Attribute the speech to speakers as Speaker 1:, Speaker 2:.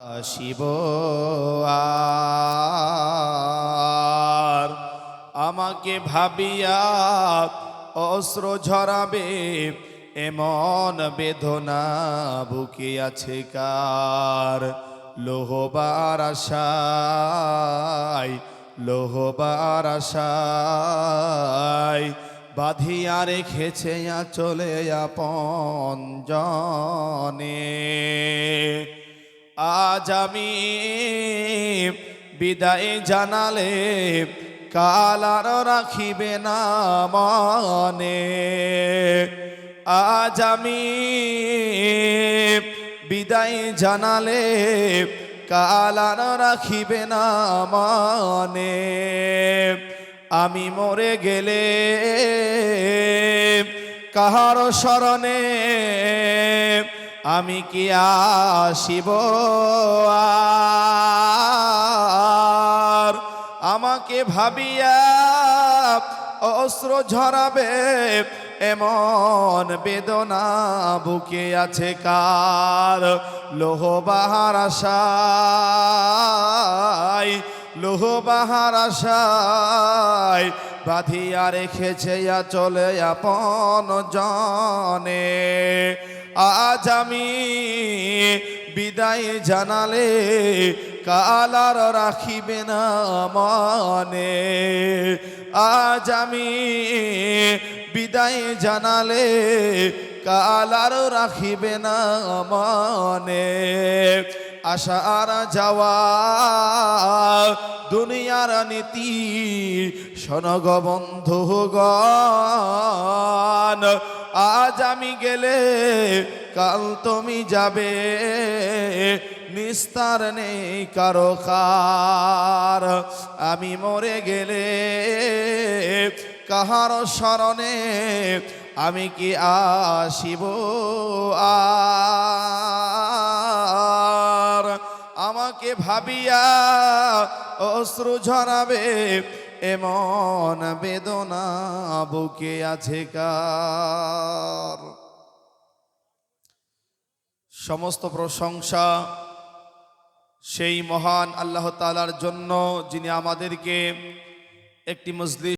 Speaker 1: আসিব আর। আমাকে ভাবিয়া অস্ত্র ঝরাবে, এমন বেদনা বুকে আছে কার। লোহবার আশায় লোহবার আশায় বাঁধিয়া রেখেছে চলে আপন জনে। আজ আমি বিদায় জানালে কাল আর রাখিবে না মনে। আজ আমি বিদায় জানালে কাল আর রাখিবে না মনে। আমি মরে গেলে কাহার স্মরণে আমি কি আসিব আমাকে ভাবিয়া অস্ত্র ঝরাবে, এমন বেদনা বুকে আছে কার? লোহ বাহার আশায়, লোহ বাহার আশায় বাঁধিয়া রেখেছে চলে আপন জনে। আজ আমি বিদায় জানালে কালার রাখিবে না মনে। আজ আমি বিদায় জানালে কালার রাখিবে না মনে। আশার যাওয়া দুনিয়ার নীতি শনগ বন্ধুগণ আজ আমি গেলে কাল তুমি যাবে। নিস্তার নেই কারও কার আমি মরে গেলে কাহার স্মরণে আমি কি আসিব আর? আমাকে ভাবিয়া অশ্রু ঝরাবে, এমন বেদনা বুকে আছে কার? সমস্ত প্রশংসা সেই মহান আল্লাহ তালার জন্য যিনি আমাদেরকে একটি মজলিস